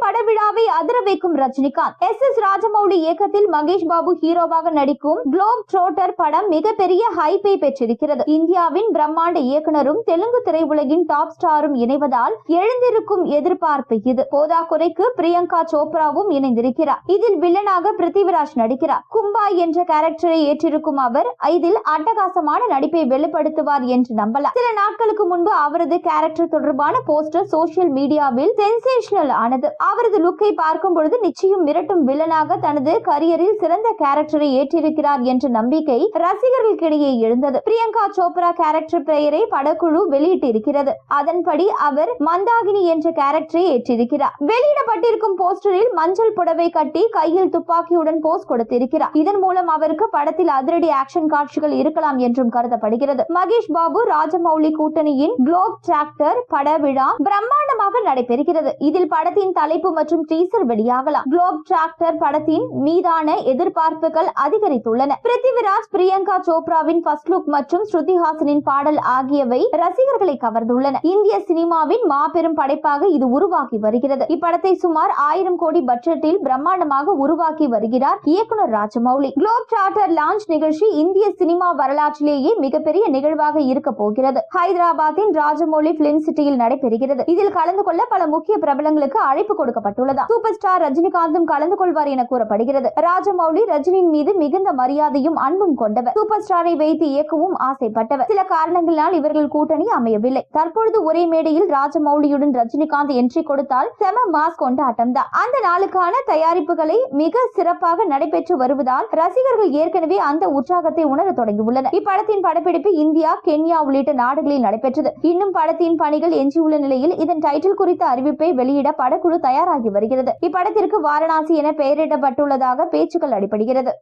பட விழாவை அதிர வைக்கும் ரஜினிகாந்த். எஸ். எஸ். ராஜமௌலி இயக்கத்தில் மகேஷ் பாபு ஹீரோவாக நடிக்கும் குளோப் ட்ரோட்டர் படம் மிகப்பெரிய ஹைப்பை பெற்றிருக்கிறது. இந்தியாவின் பிரம்மாண்ட இயக்குனரும் தெலுங்கு திரையுலகின் டாப் ஸ்டாரும் இணைவதால் எழுந்திருக்கும் எதிர்பார்ப்பு இது. போதாக்குறைக்கு பிரியங்கா சோப்ராவும் இணைந்திருக்கிறார். இதில் வில்லனாக பிருத்திவிராஜ் நடிக்கிறார். கும்பா என்ற கேரக்டரை ஏற்றிருக்கும் அவர் இதில் அட்டகாசமான நடிப்பை வெளிப்படுத்துவார் என்று நம்பலாம். சில நாட்களுக்கு முன்பு அவரது கேரக்டர் தொடர்பான போஸ்டர் சோசியல் மீடியாவில் சென்சேஷனல் ஆனது. அவரது லுக்கை பார்க்கும் பொழுது நிச்சயம் மிரட்டும் வில்லனாக தனது கரியரில் சிறந்த கேரக்டரை ஏற்றிருக்கிறார் என்ற நம்பிக்கை ரசிகர்களுக்கிடையே எழுந்தது. பிரியங்கா சோப்ரா கேரக்டர் பெயரை படக்குழு வெளியிட்டிருக்கிறது. அதன்படி அவர் மந்தாகினி என்ற கேரக்டரை ஏற்றிருக்கிறார் வெளியிடப்பட்டிருக்கும் போஸ்டரில் மஞ்சள் புடவை கட்டி கையில் துப்பாக்கியுடன் போஸ் கொடுத்திருக்கிறார். இதன் மூலம் அவருக்கு படத்தில் அதிரடி ஆக்ஷன் காட்சிகள் இருக்கலாம் என்றும் கருதப்படுகிறது. மகேஷ் பாபு ராஜமௌலி கூட்டணியின் குளோப் டிராக்டர் பட விழா பிரம்மாண்டமாக நடைபெறுகிறது. இதில் படத்தின் தலை தலைப்பு மற்றும் டீசர் வெளியாகலாம். குளோப் டிராக்டர் படத்தின் மீதான எதிர்பார்ப்புகள் அதிகரித்துள்ளன. பிருத்திவிராஜ் பிரியங்கா சோப்ராவின் ஃபர்ஸ்ட் லுக் மற்றும் ஸ்ருதி ஹாசனின் பாடல் ஆகியவை ரசிகர்களை கவர்ந்துள்ளன. இந்திய சினிமாவின் மாபெரும் படைப்பாக இது உருவாகி வருகிறது. இப்படத்தை சுமார் ஆயிரம் கோடி பட்ஜெட்டில் பிரம்மாண்டமாக உருவாக்கி வருகிறார் இயக்குனர் ராஜமௌலி. குளோப் டிராக்டர் லான்ச் நிகழ்ச்சி இந்திய சினிமா வரலாற்றிலேயே மிகப்பெரிய நிகழ்வாக இருக்க போகிறது. ஹைதராபாத்தின் ராஜமௌலி பிலிம் சிட்டியில் நடைபெறுகிறது. இதில் கலந்து கொள்ள பல முக்கிய பிரபலங்களுக்கு அழைப்பு கொடுக்கப்பட்டுள்ளதா? சூப்பர் ஸ்டார் ரஜினிகாந்தும் கலந்து கொள்வார் என கூறப்படுகிறது. ராஜமௌலி ரஜினியின் மீது மிகுந்த மரியாதையும் அன்பும் கொண்டவர். சூப்பர் ஸ்டாரை வைத்து இயக்கவும் ஆசைப்பட்டவர். சில காரணங்களால் இவர்கள் கூட்டணி அமையவில்லை. தற்பொழுது ஒரே மேடையில் ராஜமௌலியுடன் ரஜினிகாந்த் என்ட்ரி கொடுத்தால் செம மாஸ் கொண்டாட்டம் தான் அந்த நாளுக்கான தயாரிப்புகளை மிக சிறப்பாக நடைபெற்று வருவதால் ரசிகர்கள் ஏற்கனவே அந்த உற்சாகத்தை உணர தொடங்கியுள்ளனர். இப்படத்தின் படப்பிடிப்பு இந்தியா கென்யா உள்ளிட்ட நாடுகளில் நடைபெற்றது. இன்னும் படத்தின் பணிகள் எஞ்சியுள்ள நிலையில் இதன் டைட்டில் குறித்த அறிவிப்பை வெளியிட படக்குழு தயார் தயாராகி வருகிறது. இப்படத்திற்கு வாரணாசி என பெயரிடப்பட்டுள்ளதாக பேச்சுக்கள் அடிபடுகிறது.